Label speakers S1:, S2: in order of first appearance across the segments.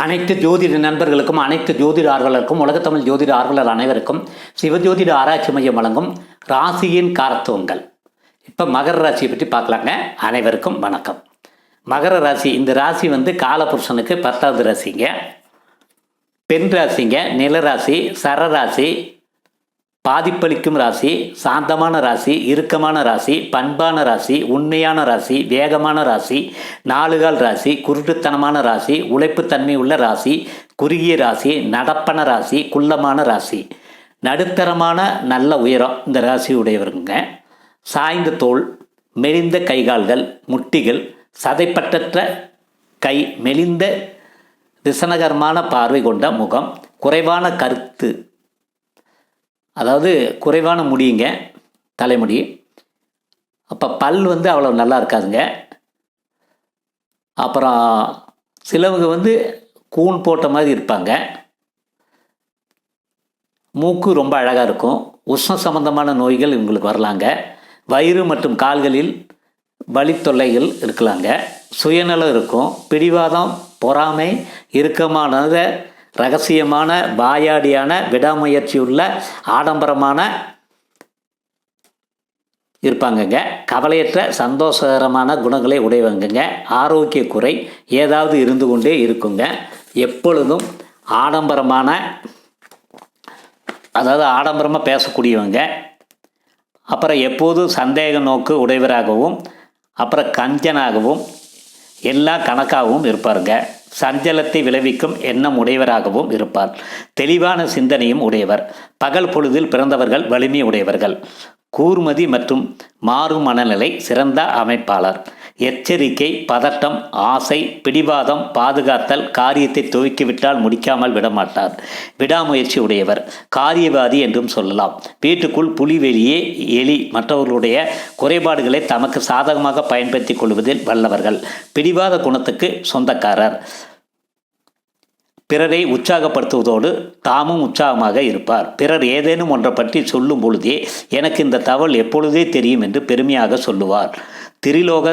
S1: அனைத்து ஜோதிட நண்பர்களுக்கும் அனைத்து ஜோதிட ஆர்வலருக்கும் உலகத்தமிழ் ஜோதிட ஆர்வலர் அனைவருக்கும் சிவஜோதிட ஆராய்ச்சி மையம் வழங்கும் ராசியின் காரத்துவங்கள். இப்போ மகர ராசியை பற்றி பார்க்கலாங்க. அனைவருக்கும் வணக்கம். மகர ராசி இந்த ராசி வந்து காலபுருஷனுக்கு பத்தாவது ராசிங்க. பெண் ராசிங்க நிலராசி சரராசி பாதிப்பளிக்கும் ராசி சாந்தமான ராசி இறுக்கமான ராசி பண்பான ராசி உண்மையான ராசி வேகமான ராசி நாலுகால் ராசி குருட்டுத்தனமான ராசி உழைப்புத்தன்மை உள்ள ராசி குறுகிய ராசி நடப்பன ராசி குள்ளமான ராசி. நடுத்தரமான நல்ல உயரம் இந்த ராசி உடையவருங்க. சாய்ந்த தோல் மெலிந்த கைகால்கள் முட்டிகள் சதைப்பட்டற்ற கை மெலிந்த விசனகரமான பார்வை கொண்ட முகம் குறைவான கருத்து அதாவது குறைவான முடியுங்க தலைமுடி. அப்போ பல் வந்து அவ்வளோ நல்லா இருக்காதுங்க. அப்புறம் சிலவங்க வந்து கூன் போட்ட மாதிரி இருப்பாங்க. மூக்கு ரொம்ப அழகாக இருக்கும். உஷ்ணம் சம்பந்தமான நோய்கள் இவங்களுக்கு வரலாங்க. வயிறு மற்றும் கால்களில் வழித்தொல்லைகள் இருக்கலாங்க. சுயநலம் இருக்கும். பிடிவாதம் பொறாமை இறுக்கமானதை ரகசியமான வாயாடியான விடாமுயற்சியுள்ள ஆடம்பரமான இருப்பாங்கங்க. கவலையற்ற சந்தோஷகரமான குணங்களை உடையவங்கங்க. ஆரோக்கிய குறை ஏதாவது இருந்து கொண்டே இருக்குங்க. எப்பொழுதும் ஆடம்பரமான அதாவது ஆடம்பரமாக பேசக்கூடியவங்க. அப்புறம் எப்போதும் சந்தேக நோக்கு உடையவராகவும் அப்புறம் கஞ்சனாகவும் எல்லா கணக்காகவும் இருப்பாருங்க. சஞ்சலத்தை விளைவிக்கும் எண்ணம் உடையவராகவும் இருப்பார். தெளிவான சிந்தனையும் உடையவர். பகல் பொழுதில் பிறந்தவர்கள் வலிமை உடையவர்கள். கூர்மதி மற்றும் மாறும் மனநிலை சிறந்த அமைப்பாளர். எச்சரிக்கை பதட்டம் ஆசை பிடிவாதம் பாதுகாத்தல் காரியத்தை துவக்கிவிட்டால் முடிக்காமல் விடமாட்டார். விடாமுயற்சி உடையவர் காரியவாதி என்றும் சொல்லலாம். வீட்டுக்குள் புலி வெளியே எலி மற்றவர்களுடைய குறைபாடுகளை தமக்கு சாதகமாக பயன்படுத்திக் கொள்வதில் வல்லவர்கள். பிடிவாத குணத்துக்கு சொந்தக்காரர். பிறரை உற்சாகப்படுத்துவதோடு தாமும் உற்சாகமாக இருப்பார். பிறர் ஏதேனும் ஒன்றை பற்றி சொல்லும் பொழுதே எனக்கு இந்த தகவல் எப்பொழுதே தெரியும் என்று பெருமையாக சொல்லுவார். திரிலோக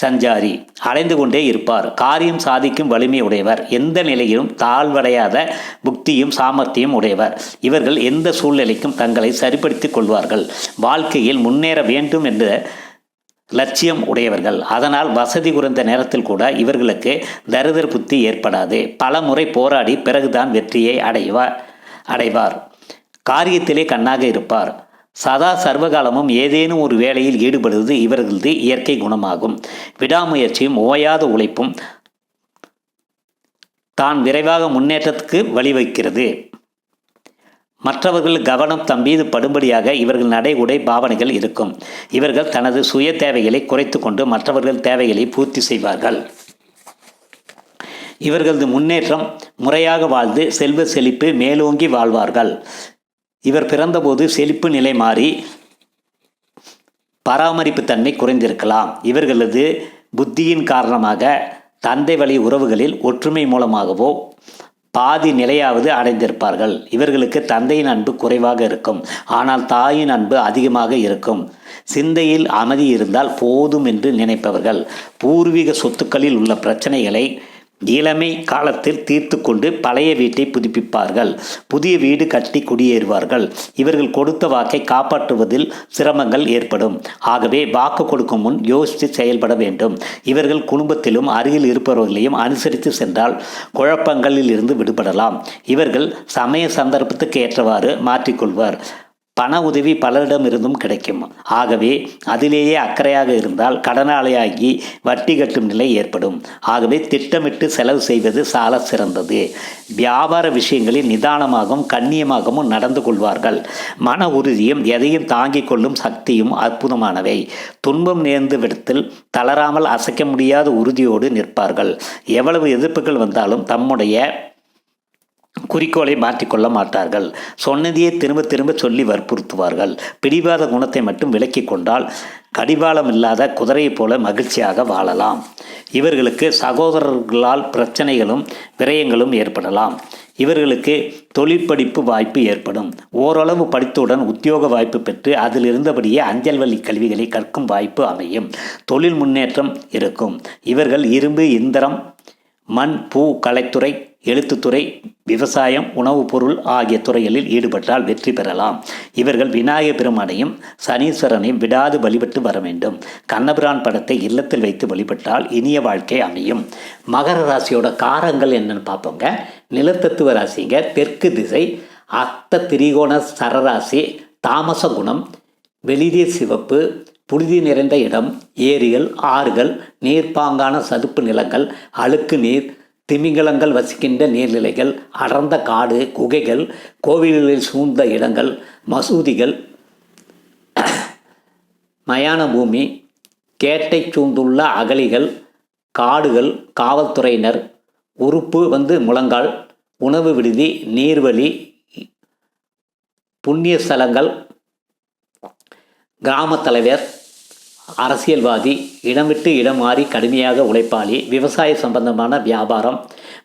S1: சஞ்சாரி அலைந்து கொண்டே இருப்பார். காரியம் சாதிக்கும் வலிமை உடையவர். எந்த நிலையிலும் தாழ்வடையாத புக்தியும் சாமர்த்தியம் உடையவர். இவர்கள் எந்த சூழ்நிலைக்கும் தங்களை சரிப்படுத்திக் கொள்வார்கள். வாழ்க்கையில் முன்னேற வேண்டும் என்ற லட்சியம் உடையவர்கள். அதனால் வசதி குறைந்த நேரத்தில் கூட இவர்களுக்கு தரிதர் புத்தி ஏற்படாது. பல முறை போராடி பிறகுதான் வெற்றியை அடைவார் அடைவார். காரியத்திலே கண்ணாக இருப்பார். சதா சர்வகாலமும் ஏதேனும் ஒரு வேலையில் ஈடுபடுவது இவர்களது இயற்கை குணமாகும். விடாமுயற்சியும் ஓயாத உழைப்பும் தான் விரைவாக முன்னேற்றத்துக்கு வழிவகுக்கிறது. மற்றவர்கள் கவனம் தம்பீது படும்படியாக இவர்கள் நடை உடை பாவனைகள் இருக்கும். இவர்கள் தனது சுய தேவைகளை குறைத்து கொண்டு மற்றவர்கள் தேவைகளை பூர்த்தி செய்வார்கள். இவர்களது முன்னேற்றம் முறையாக வாழ்ந்து செல்வ செழிப்பு மேலோங்கி வாழ்வார்கள். இவர் பிறந்தபோது செழிப்பு நிலை மாறி பராமரிப்பு தன்மை குறைந்திருக்கலாம். இவர்களது புத்தியின் காரணமாக தந்தை வழி உறவுகளில் ஒற்றுமை மூலமாகவோ பாதி நிலையாவது அடைந்திருப்பார்கள். இவர்களுக்கு தந்தையின் அன்பு குறைவாக இருக்கும். ஆனால் தாயின் அன்பு அதிகமாக இருக்கும். சிந்தையில் அமைதி இருந்தால் போதும் என்று நினைப்பவர்கள். பூர்வீக சொத்துக்களில் உள்ள பிரச்சனைகளை இளமை காலத்தில் தீர்த்து கொண்டு பழைய வீட்டை புதுப்பிப்பார்கள். புதிய வீடு கட்டி குடியேறுவார்கள். இவர்கள் கொடுத்த வாக்கை காப்பாற்றுவதில் சிரமங்கள் ஏற்படும். ஆகவே வாக்கு கொடுக்கும் முன் யோசித்து செயல்பட வேண்டும். இவர்கள் குடும்பத்திலும் அருகில் இருப்பவர்களையும் அனுசரித்து சென்றால் குழப்பங்களில் இருந்து விடுபடலாம். இவர்கள் சமய சந்தர்ப்பத்துக்கு ஏற்றவாறு மாற்றிக்கொள்வர். பண உதவி பலரிடம் இருந்தும் கிடைக்கும். ஆகவே அதிலேயே அக்கறையாக இருந்தால் கடனாளியாகி வட்டி கட்டும் நிலை ஏற்படும். ஆகவே திட்டமிட்டு செலவு செய்வது சால சிறந்தது. வியாபார விஷயங்களில் நிதானமாகவும் கண்ணியமாகவும் நடந்து கொள்வார்கள். மன உறுதியும் எதையும் தாங்கிக் கொள்ளும் சக்தியும் அற்புதமானவை. துன்பம் நேர்ந்து விடத்தில் தளராமல் அசைக்க முடியாத உறுதியோடு நிற்பார்கள். எவ்வளவு எதிர்ப்புகள் வந்தாலும் தம்முடைய குறிக்கோளை மாற்றிக்கொள்ள மாட்டார்கள். சொன்னதையே திரும்ப திரும்ப சொல்லி வற்புறுத்துவார்கள். பிடிவாத குணத்தை மட்டும் விலக்கி கொண்டால் கடிவாளம் இல்லாத குதிரையைப் போல மகிழ்ச்சியாக வாழலாம். இவர்களுக்கு சகோதரர்களால் பிரச்சனைகளும் விரயங்களும் ஏற்படலாம். இவர்களுக்கு தொழிற்படிப்பு வாய்ப்பு ஏற்படும். ஓரளவு படித்தவுடன் உத்தியோக வாய்ப்பு பெற்று அதில் இருந்தபடியே அஞ்சல் வழி கல்விகளை கற்கும் வாய்ப்பு அமையும். தொழில் முன்னேற்றம் இருக்கும். இவர்கள் இரும்பு இந்திரம் மண் பூ கலைத்துறை எழுத்துத்துறை விவசாயம் உணவுப் பொருள் ஆகிய துறைகளில் ஈடுபட்டால் வெற்றி பெறலாம். இவர்கள் விநாயகர் பெருமானையும் சனீஸ்வரனையும் விடாது வழிபட்டு வர வேண்டும். கண்ணபிரான் படத்தை இல்லத்தில் வைத்து வழிபட்டால் இனிய வாழ்க்கை அமையும். மகர ராசியோட காரங்கள் என்னன்னு பார்ப்போங்க. நிலத்தத்துவ ராசிங்க. தெற்கு திசை அத்த திரிகோண சரராசி தாமச குணம் வெளிரிய சிவப்பு புழுதி நிறைந்த இடம் ஏரிகள் ஆறுகள் நீர்ப்பாங்கான சதுப்பு நிலங்கள் அழுக்கு நீர் திமிங்கலங்கள் வசிக்கின்ற நீர்நிலைகள் அடர்ந்த காடு குகைகள் கோவில்களில் சூழ்ந்த இடங்கள் மசூதிகள் மயான பூமி கேட்டை சூழ்ந்துள்ள அகழிகள் காடுகள் காவல்துறையினர் உறுப்பு வந்து முழங்கால் உணவு விடுதி நீர்வழி புண்ணிய ஸ்தலங்கள் கிராமத் தலைவர் அரசியல்வாதி இடம் விட்டு இடம் மாறி கடுமையாக உழைப்பாளி விவசாய சம்பந்தமான வியாபாரம்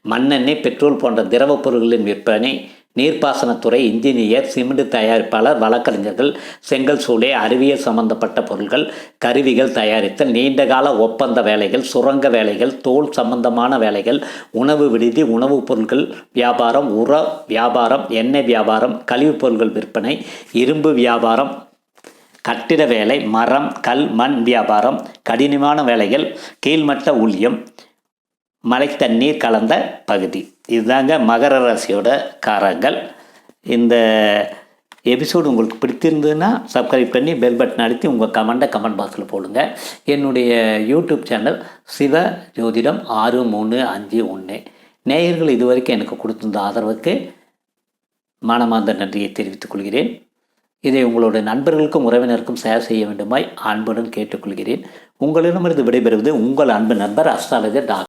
S1: மண்ணெண்ணெய் பெட்ரோல் போன்ற திரவப் பொருட்களின் விற்பனை நீர்ப்பாசனத்துறை இன்ஜினியர் சிமெண்ட் தயாரிப்பாளர் வழக்கறிஞர்கள் செங்கல் சூளை அறிவியல் சம்பந்தப்பட்ட பொருட்கள் கருவிகள் தயாரித்தல் நீண்டகால ஒப்பந்த வேலைகள் சுரங்க வேலைகள் தோல் சம்பந்தமான வேலைகள் உணவு விடுதி உணவுப் பொருட்கள் வியாபாரம் உர வியாபாரம் எண்ணெய் வியாபாரம் கழிவுப் பொருட்கள் விற்பனை இரும்பு வியாபாரம் கட்டிட வேலை மரம் கல் மண் வியாபாரம் கடினமான வேலைகள் கீழ்மட்ட ஊழியம் மழை தண்ணீர் கலந்த பகுதி. இதுதாங்க மகர ராசியோட காரங்கள் இந்த எபிசோடு உங்களுக்கு பிடித்திருந்ததுன்னா சப்ஸ்கிரைப் பண்ணி பெல் பட்டன் அழுத்தி உங்கள் கமெண்ட்டை கமெண்ட் பாக்ஸில் போடுங்க. என்னுடைய யூடியூப் சேனல் சிவ ஜோதிடம் ஆறு மூணு அஞ்சு ஒன்று நேயர்கள் இதுவரைக்கும் எனக்கு கொடுத்திருந்த ஆதரவுக்கு மனமார்ந்த நன்றியை தெரிவித்துக் கொள்கிறேன். இதை உங்களுடைய நண்பர்களுக்கும் உறவினருக்கும் ஷேர் செய்ய வேண்டுமாய் அன்புடன் கேட்டுக்கொள்கிறேன். உங்களிடமிருந்து விடைபெறுவது உங்கள் அன்பு நண்பர் அஸ்ட்ராலஜர் டாக்டர்